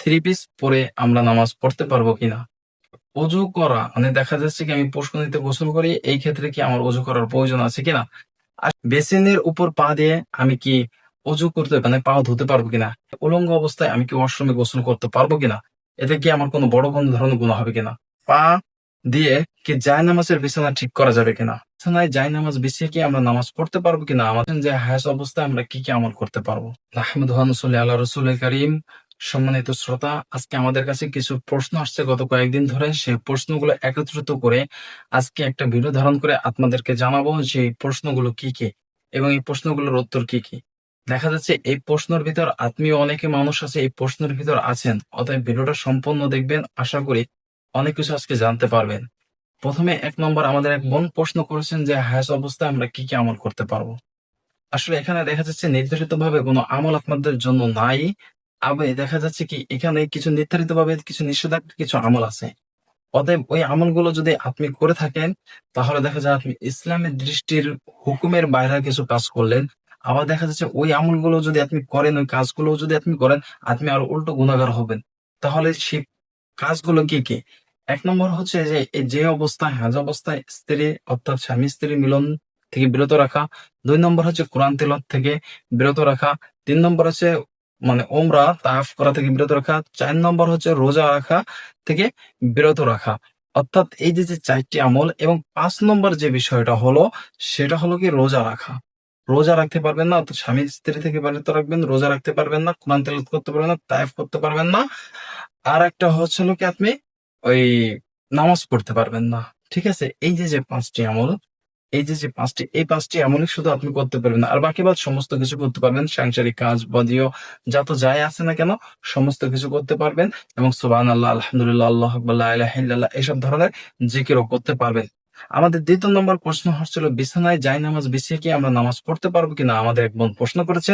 Three piece পরে আমরা নামাজ পড়তে পারব কিনা? অজু করা মানে দেখা যাচ্ছে কি আমি পুষ্কনিতে গোসল করি, এই ক্ষেত্রে কি আমার অজু করার প্রয়োজন আছে কিনা? আর বেসিনের উপর পা দিয়ে আমি কি অজু করতে মানে পা ধুতে পারব কিনা? উলঙ্গ অবস্থায় আমি কি ওয়াশরুমে গোসল করতে পারব কিনা? এতে কি আমার কোনো বড় কোনো ধরনের গুণ হবে কিনা? পা দিয়ে কি জায় নামাজের বিছানা ঠিক করা যাবে কিনা? বিছানায় জায় নামাজ বিছিয়ে কি আমরা নামাজ পড়তে পারব কিনা? আমাদের যে হায়াস অবস্থায় আমরা কি কি আমল করতে পারব? আহমদ আল্লাহ রসুল করিম। সম্মানিত শ্রোতা, আজকে আমাদের কাছে কিছু প্রশ্ন আসছে। গত কয়েকদিন ধরে সেই প্রশ্নগুলো একত্রিত করে আজকে একটা ভিডিও ধারণ করে আপনাদেরকে জানাব যে প্রশ্নগুলো কি কি এবং এই প্রশ্নগুলোর উত্তর কি কি। দেখা যাচ্ছে এই প্রশ্নের ভিতর আত্মীয় অনেকে মানুষ আছে, এই প্রশ্নের ভিতর আছেন। অতএব ভিডিওটা সম্পূর্ণ দেখবেন, আশা করি অনেক কিছু আজকে জানতে পারবেন। প্রথমে এক নম্বর আমাদের এক বোন প্রশ্ন করেছেন যে হায়াস অবস্থায় আমরা কি কি আমল করতে পারব? আসলে এখানে দেখা যাচ্ছে নির্ধারিত ভাবে কোনো আমল আপনাদের জন্য নাই। আবার দেখা যাচ্ছে কি এখানে কিছু নির্ধারিত ভাবে কিছু নিষেধাজ্ঞা, কিছু আমল আছে। অতএব ওই আমলগুলো যদি আপনি করে থাকেন, তাহলে দেখা যায় আপনি ইসলামের দৃষ্টির হুকুমের বাইরে কিছু কাজ করলেন। আবার দেখা যাচ্ছে ওই আমলগুলো যদি আপনি করেন, ওই কাজগুলো যদি আপনি করেন, আপনি আরও উল্টো গুণাগার হবেন। তাহলে সেই কাজগুলো কি কি? এক নম্বর হচ্ছে যে যে অবস্থায়, হাজ অবস্থায় স্ত্রী অর্থাৎ স্বামী স্ত্রী মিলন থেকে বিরত রাখা। দুই নম্বর হচ্ছে কোরআন তেলত থেকে বিরত রাখা। তিন নম্বর হচ্ছে মানে ওমরা তাফ করা থেকে বিরত রাখা। চার নম্বর হচ্ছে রোজা রাখা থেকে বিরত রাখা। অর্থাৎ এই যে যে চারটি আমল এবং পাঁচ নম্বর যে বিষয়টা হলো, সেটা হলো কি রোজা রাখা। রোজা রাখতে পারবেন না, অর্থাৎ স্বামী স্ত্রী থেকে বিরত রাখবেন, রোজা রাখতে পারবেন না, কোরআন তেলাওয়াত করতে পারবেন না, তাইফ করতে পারবেন না। আর একটা হচ্ছে কি আপনি ওই নামাজ পড়তে পারবেন না। ঠিক আছে? এই যে যে পাঁচটি আমল এই যে যে পাঁচটি, এই পাঁচটি এমনই শুধু আপনি করতে পারবেন আর বাকি বাদ সমস্ত কিছু করতে পারবেন। সাংসারিক কাজ, বদিও, যত যাই আছে না কেন, সমস্ত কিছু করতে পারবেন এবং সুবান আল্লাহ আলহামদুলিল্লাহ আল্লাহ আকবুল্লাহ এসব ধরনের জিকিরও করতে পারবেন। আমাদের দ্বিতীয় নম্বর প্রশ্ন হচ্ছিল বিছানায় যাই নামাজ বিছিয়ে কি আমরা নামাজ পড়তে পারব কিনা? আমাদের এক বোন প্রশ্ন করেছে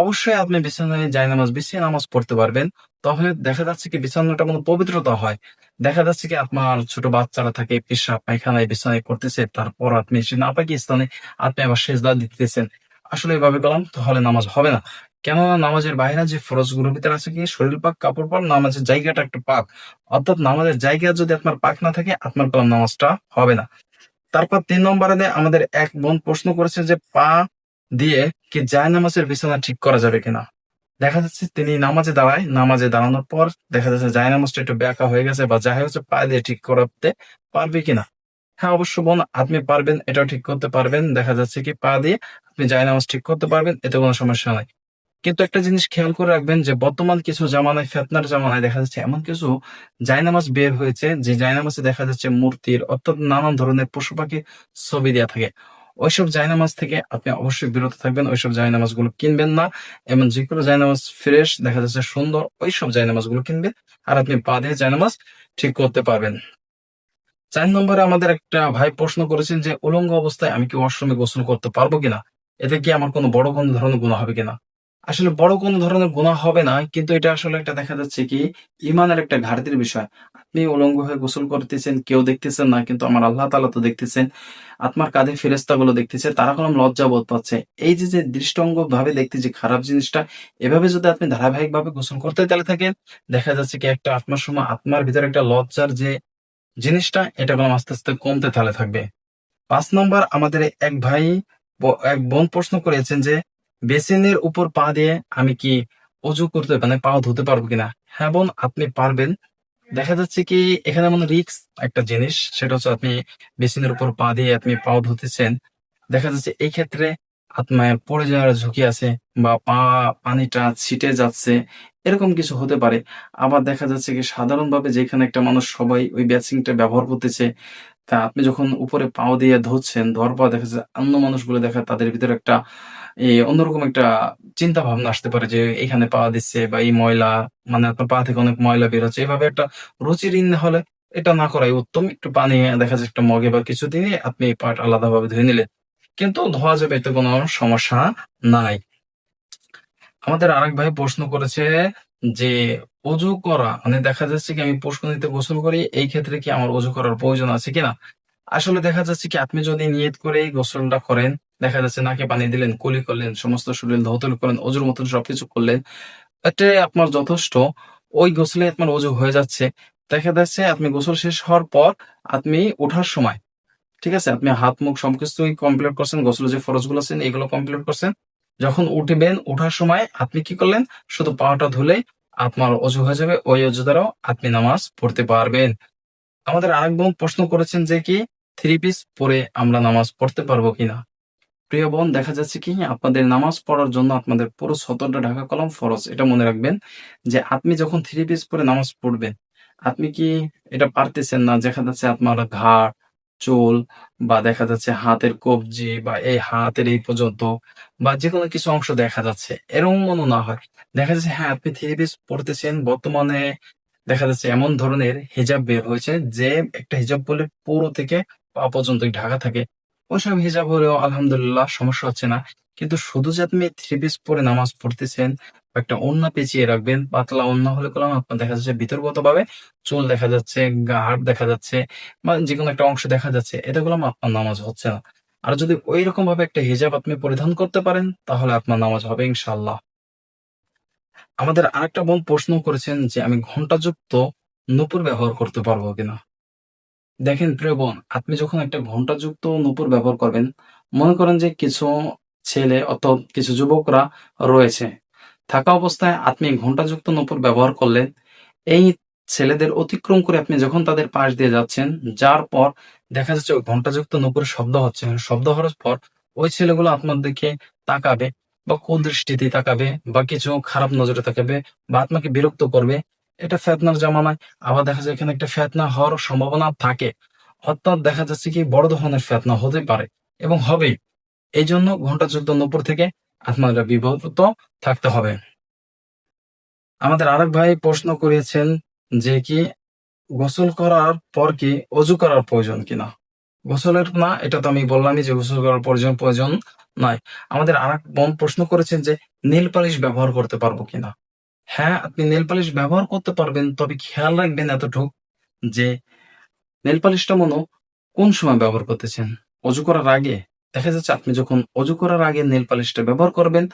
অবশ্যই আপনি বিছানায় যাই নামাজ বিছিয়ে নামাজ পড়তে পারবেন। তবে দেখা যাচ্ছে কি বিছানাটা কোনো পবিত্রতা হয়। দেখা যাচ্ছে কি আপনার ছোট বাচ্চারা থাকে, পেশাব, পায়খানায় বিছানায় করতেছে তারপর আপনি সে না পাকি স্থানে আপনি আবার সেজদা দিতেছেন। আসলে এভাবে করলাম, তাহলে নামাজ হবে না। কেননা নামাজের বাইরে যে ফরজগুলোর ভিতরে আছে কি, শরীর পাক, কাপড় পাক, নামাজের জায়গাটা একটু পাক। অর্থাৎ নামাজের জায়গা যদি আপনার পাক না থাকে, আপনার কলাম নামাজটা হবে না। তারপর তিন নম্বরে আমাদের এক বোন প্রশ্ন করেছে যে, পা দিয়ে কি জায় নামাজের বিছানা ঠিক করা যাবে কিনা? দেখা যাচ্ছে তিনি নামাজে দাঁড়ায়। নামাজে দাঁড়ানোর পর দেখা যাচ্ছে জায় নামাজটা একটু ব্যাকা হয়ে গেছে বা যাই হচ্ছে পা দিয়ে ঠিক করাতে পারবে কিনা? হ্যাঁ অবশ্য বোন, আপনি পারবেন, এটাও ঠিক করতে পারবেন। দেখা যাচ্ছে কি পা দিয়ে আপনি জায় নামাজ ঠিক করতে পারবেন, এতে কোনো সমস্যা নাই। কিন্তু একটা জিনিস খেয়াল করে রাখবেন যে বর্তমান কিছু জামানায়, ফেতনার জামানায় দেখা যাচ্ছে এমন কিছু জায়নামাজ বের হয়েছে যে জায়নামাজে দেখা যাচ্ছে মূর্তির অর্থাৎ নানান ধরনের পশু পাখি ছবি দেওয়া থাকে। ওইসব জায়নামাজ থেকে আপনি অবশ্যই বিরত থাকবেন, ওইসব জায়নামাজগুলো কিনবেন না। এমন যে কোনো জায়নামাজ ফ্রেশ, দেখা যাচ্ছে সুন্দর, ওইসব জায়নামাজগুলো কিনবেন আর আপনি বাদে জায়নামাজ ঠিক করতে পারবেন। চার নম্বরে আমাদের একটা ভাই প্রশ্ন করেছেন যে, উলঙ্গ অবস্থায় আমি কি ওয়াশরুমে গোসল করতে পারব কিনা? এতে কি আমার কোনো বড় কোনো ধরনের গুণ হবে কিনা? আসলে বড় কোনো ধরনের গুণা হবে না, কিন্তু এটা আসলে একটা দেখা যাচ্ছে কি ইমানের একটা ঘাটতির বিষয়। আপনি উলঙ্গ হয়ে গোসল করতেছেন, কেউ দেখতেছেন না, কিন্তু আমার আল্লাহ তালা তো দেখতেছেন, আত্মার কাঁধে ফেরেস্তা গুলো দেখতেছে, তারা কোনো লজ্জা বোধ পাচ্ছে। এই যে যে দৃষ্টঙ্গ ভাবে দেখতে যে খারাপ জিনিসটা, এভাবে যদি আপনি ধারাবাহিক ভাবে গোসল করতে চালে থাকেন, দেখা যাচ্ছে কি একটা আত্মার সময় আত্মার ভিতরে একটা লজ্জার যে জিনিসটা, এটা কোনো আস্তে আস্তে কমতে তালে থাকবে। পাঁচ নম্বর, আমাদের এক ভাই এক বোন প্রশ্ন করেছেন যে বেসিনের উপর পা দিয়ে আমি কি অজু করতে মানে পা ধুতে পারব কিনা? হ্যাঁ বোন, আপনি পারবেন। দেখা যাচ্ছে কি এখানে মানে রিক্স একটা জিনিস, সেটা হচ্ছে আপনি বেসিনের উপর পা দিয়ে আপনি পা ধুতেছেন। দেখা যাচ্ছে এই ক্ষেত্রে আপনার পড়ে যাওয়ার ঝুঁকি আছে বা পা, পানিটা ছিটে যাচ্ছে, এরকম কিছু হতে পারে। আবার দেখা যাচ্ছে কি সাধারণভাবে যেখানে একটা মানুষ সবাই ওই বেসিনটা ব্যবহার করতেছে, তা আপনি যখন উপরে পাও দিয়ে ধরছেন ধর পর দেখা যাচ্ছে অন্য মানুষগুলো দেখা তাদের ভিতরে একটা এই অন্যরকম একটা চিন্তা ভাবনা আসতে পারে যে এখানে পা দিচ্ছে বা এই ময়লা মানে আপনার পা থেকে অনেক ময়লা বেরোচ্ছে এভাবে একটা রুচির ইন হলে এটা না করাই উত্তম। একটু পানি, দেখা যাচ্ছে একটা মগে বা কিছু দিয়ে আপনি এই পাট আলাদাভাবে ধুয়ে নিলেন। কিন্তু ধোয়া যাবে, এতে কোনো সমস্যা নাই। আমাদের আরেক ভাই প্রশ্ন করেছে যে অজু করা মানে দেখা যাচ্ছে কি আমি পুষ্কনিতে গোসল করি, এই ক্ষেত্রে কি আমার অজু করার প্রয়োজন আছে কিনা? আসলে দেখা যাচ্ছে কি আপনি যদি নিয়ত করে গোসলটা করেন, দেখা যাচ্ছে নাকে পানি দিলেন, কুলি করলেন, সমস্ত শরীর ধৌতল করলেন অজুর মতন সবকিছু করলেন, এতে আপনার যথেষ্ট। ওই গোসলে আপনার অজু হয়ে যাচ্ছে। দেখা যাচ্ছে আপনি গোসল শেষ হওয়ার পর আপনি ওঠার সময় ঠিক আছে? আপনি হাত, মুখ সমস্তই কমপ্লিট করছেন গোসল যে ফরজগুলো আছেন এগুলো কমপ্লিট করছেন। যখন উঠবেন, ওঠার সময় আপনি কি করলেন? শুধু পাটা ধুলেই আপনার অজু হয়ে যাবে, ওই অজু দ্বারাও আপনি নামাজ পড়তে পারবেন। আমাদের আরেক বোন প্রশ্ন করেছেন যে কি থ্রি পিস পরে আমরা নামাজ পড়তে পারব কিনা? প্রিয় বোন, দেখা যাচ্ছে কি, আপনাদের নামাজ পড়ার জন্য আপনাদের পুরো সতরটা ঢাকা কলম ফরজ। এটা মনে রাখবেন যে আপনি যখন থ্রি পিস পরে নামাজ পড়বেন, আপনি কি এটা পারতেছেন না? দেখা যাচ্ছে আপনার ঘাড় চুল বা দেখা যাচ্ছে হাতের কবজি বা এই হাতের এই পর্যন্ত বা যে কোনো কিছু অংশ দেখা যাচ্ছে এরকম মনে না হয়। দেখা যাচ্ছে হ্যাঁ আপনি থ্রি পড়তেছেন, বর্তমানে দেখা যাচ্ছে এমন ধরনের হিজাব বের হয়েছে যে একটা হিজাব বলে পুরো থেকে পা পর্যন্ত ঢাকা থাকে। ওইসব হিজাব হলেও আলহামদুলিল্লাহ সমস্যা হচ্ছে না। কিন্তু শুধু যে আপনি থ্রি পিস পরে নামাজ পড়তেছেন একটা ওন্না পেঁচিয়ে রাখবেন। পাতলা ওন্না হলে কলম আপনার দেখা যাচ্ছে বিতর্গত ভাবে চুল দেখা যাচ্ছে, গাঢ় দেখা যাচ্ছে বা যে কোনো একটা অংশ দেখা যাচ্ছে এটা করলাম আপনার নামাজ হচ্ছে না। আর যদি ওই রকম ভাবে একটা হিজাব আপনি পরিধান করতে পারেন, তাহলে আপনার নামাজ হবে ইনশাল্লাহ আমাদের আরেকটা বোন প্রশ্ন করেছেন যে, আমি ঘন্টাযুক্ত নূপুর ব্যবহার করতে পারব কিনা? দেখেন প্রিয় বোন, আপনি যখন একটা ঘন্টাযুক্ত নূপুর ব্যবহার করবেন, মনে করেন যে কিছু ছেলে অর্থাৎ কিছু যুবকরা রয়েছে থাকা অবস্থায় আপনি ঘন্টাযুক্ত নূপুর ব্যবহার করলেন এই ছেলেদের অতিক্রম করে আপনি যখন তাদের পাশ দিয়ে যাচ্ছেন, যার পর দেখা যাচ্ছে ঘন্টাযুক্ত নূপুর শব্দ হচ্ছে। শব্দ হওয়ার পর ওই ছেলেগুলো আপনার দিকে তাকাবে বা কুদৃষ্টিতে তাকাবে বা কিছু খারাপ নজরে তাকাবে বা আপনাকে বিরক্ত করবে। এটা ফেতনার জামানায়। আবার দেখা যায় এখানে একটা ফেতনা হওয়ার সম্ভাবনা থাকে। অর্থাৎ দেখা যাচ্ছে কি বড় ধরনের ফেতনা হতে পারে এবং হবে এই জন্য ঘন্টাযুক্ত নূপুর থেকে আপনারা বিব্রত থাকতে হবে। আমাদের আরেক ভাই প্রশ্ন করেছেন যে কি গোসল করার পর কি অজু করার প্রয়োজন কিনা? গোসলের না, এটা তো আমি বললামই যে গোসল করার প্রয়োজন প্রয়োজন নয় আমাদের আরেক বোন প্রশ্ন করেছেন যে নীল পালিশ ব্যবহার করতে পারব কিনা? হ্যাঁ আপনি নেল পালিশ ব্যবহার করতে পারবেন, তবে খেয়াল রাখবেন এতটুক যে নেল পালিশটা মনো কোন সময় ব্যবহার করতেছেন? অজু করার আগে? দেখা যাচ্ছে আপনি যখন অজু করার আগে নেল পালিশটা ব্যবহার করবেন,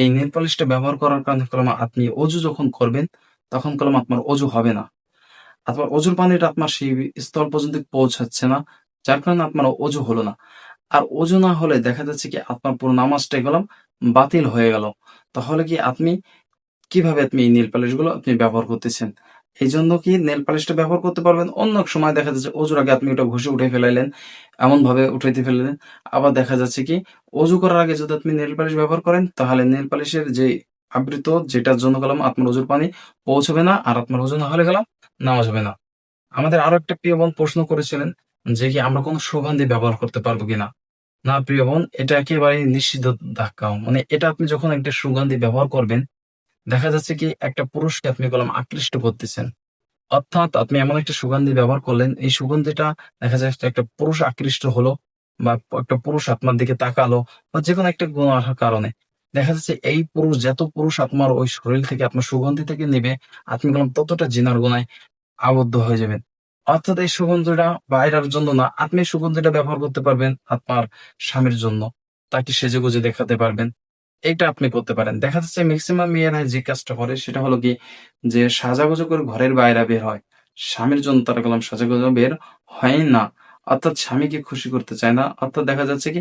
এই নেল পালিশটা ব্যবহার করার কারণে কলম আপনি অজু যখন করবেন, তখন কলম আপনার অজু হবে না। আপনার অজুর পানিটা আপনার সেই স্থল পর্যন্ত পৌঁছাচ্ছে না, যার কারণে আপনার অজু হলো না। আর অজু না হলে দেখা যাচ্ছে কি আপনার পুরো নামাজটাই গেলাম বাতিল হয়ে গেল। তাহলে কি আপনি, কীভাবে আপনি এই নেল পালিশগুলো আপনি ব্যবহার করতেছেন? এই জন্য কি নেল পালিশটা ব্যবহার করতে পারবেন? অন্য সময় দেখা যাচ্ছে অজুর আগে আপনি ওটা ঘষে উঠে ফেলাইলেন এমন ভাবে উঠাইতে ফেললেন আবার দেখা যাচ্ছে কি, অজু করার আগে যদি আপনি নেল পালিশ ব্যবহার করেন, তাহলে নেল পালিশের যে আবৃত যেটার জন্য গেলাম আপনার অজুর পানি পৌঁছবে না আর আপনার ওজন না হলে গেলাম নামাজ হবে না। আমাদের আরও একটা প্রিয় বোন প্রশ্ন করেছিলেন যে কি, আমরা কোনো সুগন্ধি ব্যবহার করতে পারব কিনা? না, প্রিয় বোন, এটা একেবারে নিষিদ্ধ ধাক্কা। মানে এটা আপনি যখন একটা সুগন্ধি ব্যবহার করবেন দেখা যাচ্ছে কি একটা পুরুষকে আপনি কলম আকৃষ্ট করতেছেন। অর্থাৎ আপনি এমন একটা সুগন্ধি ব্যবহার করলেন, এই সুগন্ধিটা দেখা যাচ্ছে একটা পুরুষ আকৃষ্ট হলো বা একটা পুরুষ আপনার দিকে তাকালো বা যে কোনো একটা গুণ কারণে। দেখা যাচ্ছে এই পুরুষ, যত পুরুষ আপনার ওই শরীর থেকে, আপনার সুগন্ধি থেকে নেবে, আপনি বললাম ততটা জিনার গুণায় আবদ্ধ হয়ে যাবেন। অর্থাৎ এই সুগন্ধিটা বাইরের জন্য না, আপনি সুগন্ধিটা ব্যবহার করতে পারবেন আপনার স্বামীর জন্য। তাকে সেজে গুজে দেখাতে পারবেন। এটা আপনি করতে পারেন। দেখা যাচ্ছে ম্যাক্সিমাম মেয়েরা যে কাজটা করে সেটা হলো কি যে সাজাগুজো করে ঘরের বাইরে বের হয়, স্বামীর জন্য তারা কলম সাজাগুজো বের হয় না। অর্থাৎ স্বামীকে খুশি করতে চায় না। অর্থাৎ দেখা যাচ্ছে কি,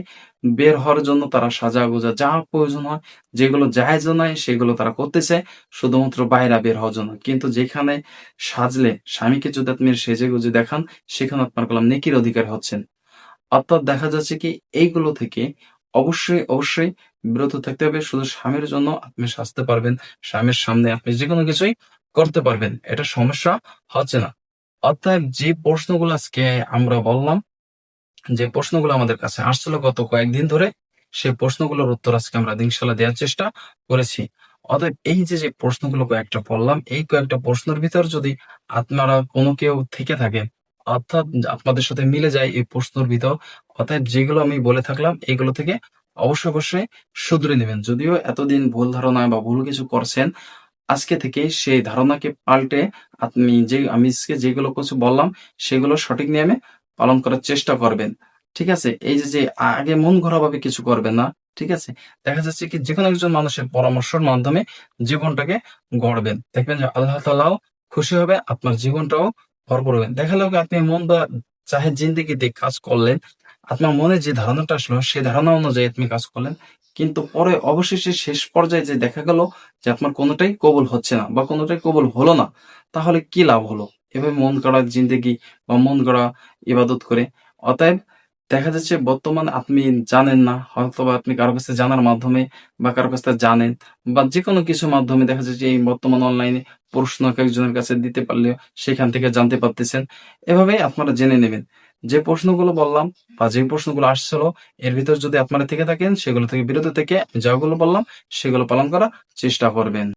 বের হওয়ার জন্য তারা সাজা গোজা যা প্রয়োজন হয়, যেগুলো জায়েজ নয় সেগুলো তারা করতেছে, শুধুমাত্র বাইরে বের হওয়ার জন্য। কিন্তু যেখানে সাজলে, স্বামীকে যদি আপনি সেজে গুজে দেখান, সেখানে আপনার কলম নেকির অধিকার হচ্ছেন। অর্থাৎ দেখা যাচ্ছে কি, এইগুলো থেকে অবশ্যই অবশ্যই বিরত থাকতে হবে। শুধু স্বামীর জন্য আপনি সাজতে পারবেন, স্বামীর সামনে আপনি যে কোনো কিছুই করতে পারবেন, এটা সমস্যা হচ্ছে না। অর্থাৎ যে প্রশ্নগুলো আজকে আমরা বললাম, যে প্রশ্নগুলো আমাদের কাছে আসছিল গত কয়েকদিন ধরে সেই প্রশ্নগুলোর উত্তর আজকে আমরা ইনশাল্লাহ দেওয়ার চেষ্টা করেছি। অতএব এই যে যে প্রশ্নগুলো কয়েকটা পড়লাম এই কয়েকটা প্রশ্নের ভিতর যদি আপনারা কোনো কেউ থেকে থাকেন অর্থাৎ আপনাদের সাথে মিলে যায় এই প্রশ্নের ভিতর। অতএব যেগুলো আমি বলে থাকলাম, এগুলো থেকে অবশ্যই অবশ্যই শুধরে নেবেন। যদিও এতদিন ভুল ধারণা বা ভুল কিছু করছেন, আজকে থেকে সেই ধারণাকে পাল্টে আপনি যে, আমি আজকে যেগুলো কিছু বললাম, সেগুলো সঠিক নিয়মে পালন করার চেষ্টা করবেন। ঠিক আছে? এই যে যে আগে মন ঘোরা ভাবে কিছু করবেন না, ঠিক আছে? দেখা যাচ্ছে কি যেকোনো একজন মানুষের পরামর্শের মাধ্যমে জীবনটাকে গড়বেন। দেখবেন যে আল্লাহ তালাও খুশি হবে, আপনার জীবনটাও ভরপুর হবে দেখা গেল আপনি মন বা চাহে জিন্দিগিতে কাজ করলেন, আপনার মনে যে ধারণাটা আসলো সেই ধারণা অনুযায়ী আপনি কাজ করলেন। কিন্তু পরে অবশেষে শেষ পর্যায়ে যে দেখা গেল যে আপনার কোনোটাই কবুল হচ্ছে না বা কোনোটাই কবুল হলো না, তাহলে কি লাভ হলো? এভাবে মন করা জিন্দেগি বা মন করা ইবাদত করে। অতএব দেখা যাচ্ছে বর্তমান আপনি জানেন না হয়তো বা আপনি কারও কাছে জানার মাধ্যমে বা কারও কাছে জানেন বা যে কোনো কিছু মাধ্যমে দেখা যাচ্ছে এই বর্তমান অনলাইনে প্রশ্ন কয়েকজনের কাছে দিতে পারলেও সেখান থেকে জানতে পারতেছেন। এভাবে আপনারা জেনে নেবেন। যে প্রশ্নগুলো বললাম বা যে প্রশ্নগুলো আসছিল, এর ভিতর যদি আপনারা থেকে থাকেন, সেগুলো থেকে বিরত থেকে যাগুলো বললাম, সেগুলো পালন করার চেষ্টা করবেন।